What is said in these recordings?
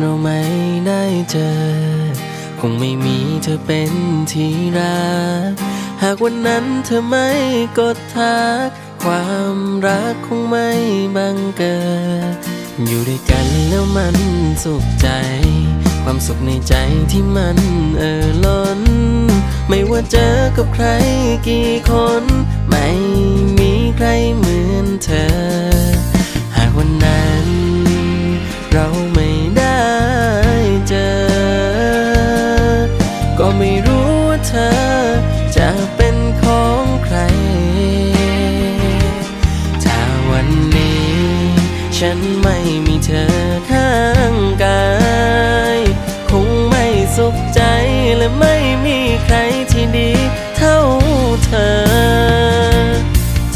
เราไม่ได้เจอ คงไม่มีเธอเป็นที่รัก หากวันนั้นเธอไม่กดทัก ความรักคงไม่บังเกิด อยู่ด้วยกันแล้วมันสุขใจ ความสุขในใจที่มันเอ่อล้น ไม่ว่าเจอกับใครกี่คน ไม่มีใครเหมือนเธอ หากวันนั้นเรา ฉันไม่มีเธอข้างกาย คงไม่สุขใจและไม่มีใครที่ดีเท่าเธอ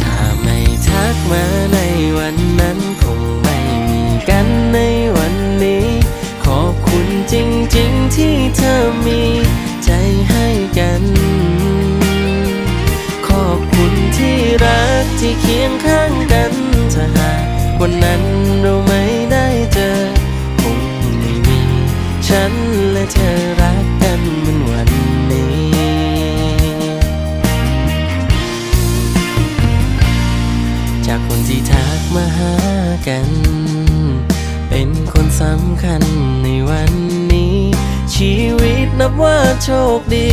ถ้าไม่ทักมาในวันนั้นคงไม่มีกันในวันนี้ ขอบคุณจริงๆที่เธอมีใจให้กัน ขอบคุณที่รักที่เคียงข้างกัน จากคนที่ทักมาหากัน เป็นคนสำคัญในวันนี้ ชีวิตนับว่าโชคดี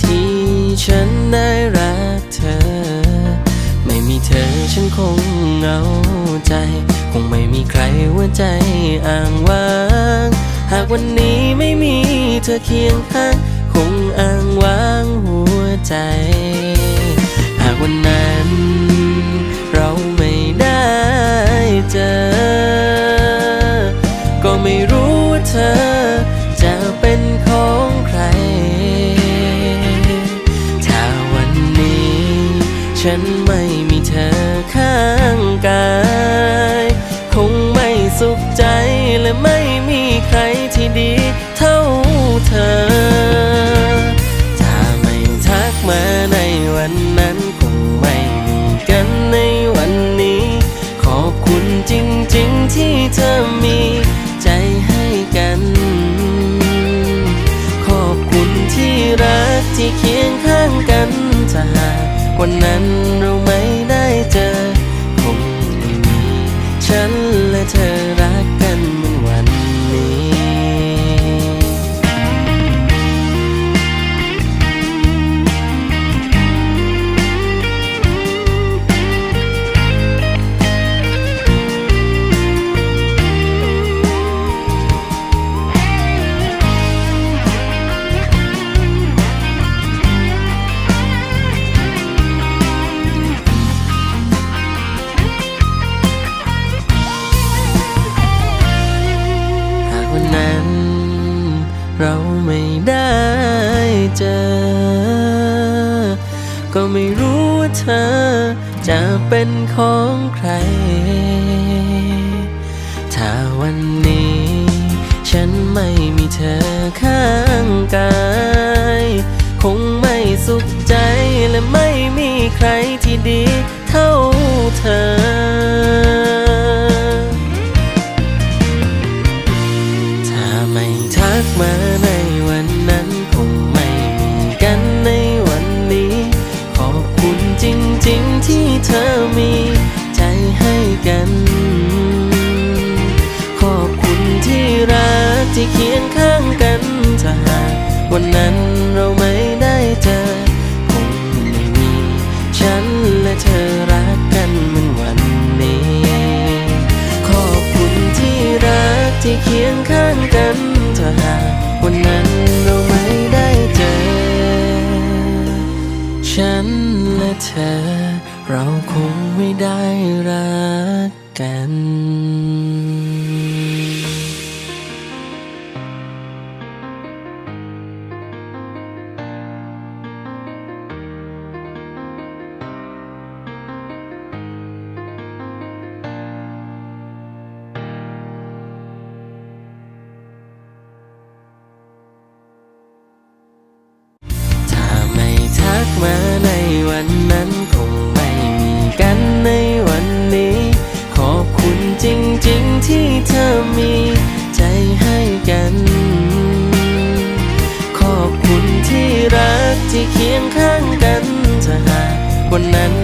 ที่ฉันได้รักเธอ ไม่มีเธอฉันคงเหงาใจ คงไม่มีใครหัวใจอ้างว้าง หากวันนี้ไม่มีเธอเคียงข้าง คงอ้างว้างหัวใจ หากวันนั้น ฉันไม่มีเธอ วันนั้น ก็ไม่รู้ว่าเธอจะเป็นของใคร ถ้าวันนี้ฉันไม่มี ที่เคียงข้างกันถ้าหากวันนั้นเราไม่ได้เจอ ฉันและเธอ เราคงไม่ได้ มาในวันนั้นคงไม่มีกันในวันนี้ ขอบคุณจริงๆที่เธอมีใจให้กัน ขอบคุณที่รักที่เคียงข้างกันถ้าหากวันนั้น